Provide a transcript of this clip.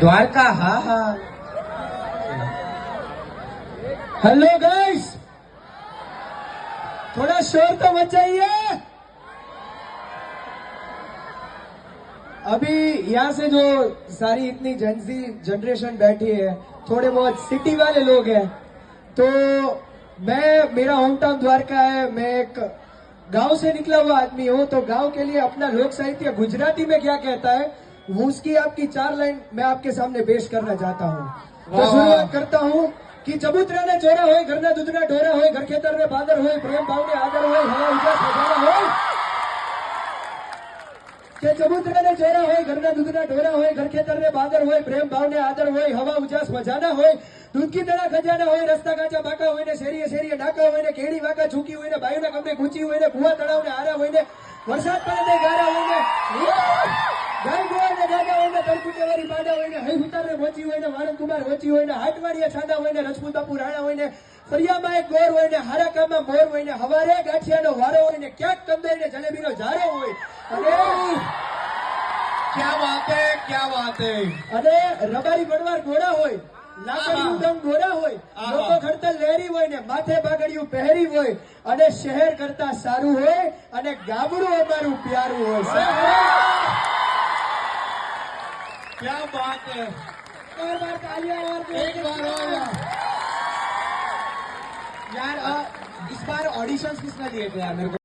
द्वारका, हा हा। Hello guys थोड़ा शोर तो मचाइए अभी यहाँ से जो सारी इतनी जनसी जनरेशन बैठी है, थोड़े बहुत सिटी वाले लोग हैं तो मैं, मेरा होम टाउन द्वारका है, मैं एक गाँव से निकला हुआ आदमी हूँ तो गाँव के लिए अपना लोक साहित्य गुजराती में क्या कहता है वो उसकी आपकी चार लाइन मैं आपके सामने पेश करना चाहता हूँ तो वाह। शुरुआत करता हूँ कि ચબૂતરાને ચોરા હોય ઘરના દૂધના ઢોરા હોય ઘર ખેતરને બાદર હોય પ્રેમ ભાવને આદર હોય હવા ઉજાસ મજાના હોય કે ચબૂતરાને ચોરા હોય ઘરના દૂધના ઢોરા હોય ઘર ખેતરને બાદર હોય પ્રેમ ભાવને આદર હોય હવા ઉજાસ મજાના હોય દૂધ કી તળા ખજાના હોય રસ્તા કાચા બાકા હોય ને શેરીએ શેરીએ ડાકા હોય ને કેડી વાકા છૂકી હોય ને બાયુના કમરે ખૂંચી હોય ને કુવા તળાવ ને આરા હોય ને વરસાદ પડે ને ગારા હોય ને ગાય ગોળ ને તરકુટેવારી બાડા હોય ને હઈ ઉતારને વોચી હોય ને વાણંદ કુમાર વોચી હોય ને હાટવાડિયા છાડા હોય ને રજપૂત બાપુ રાણા હોય ને ફરિયામાં એક ગોર હોય ને હારાકામાં મોર હોય ને હવારે ગાંઠિયાનો વારો હોય ને ક્યાંક કંદર ને જલેબીનો ઝારો હોય. અને ક્યાં વાત હે ક્યાં વાત? હે અને રબારી વડવાર ઘોડા હોય લહેરી હોય ને માથે પાઘડિયું પહેરી હોય અને શહેર કરતા સારું હોય અને ગામડું અમારું પ્યારું હોય. क्या बात है। बार बार तालियाँ और एक बार और यार। इस बार ऑडिशंस किसने दिए थे यार मेरे को?